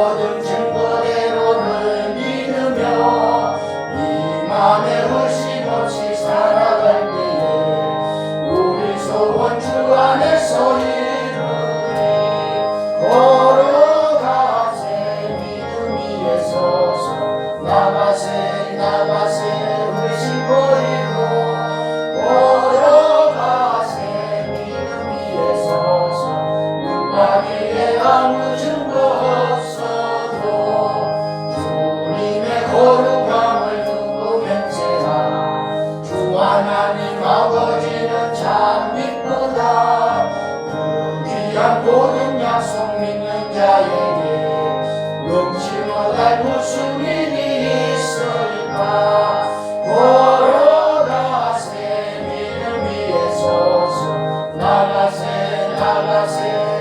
모든 서로 병을 두고 맹세하 주 하나님 아버지는 참 이쁘다. 그 귀한 모든 약속 믿는 자에게 용치 못할 무슨 일이 있을까. 걸어가세 믿음 위에 서서 나가세 나가세.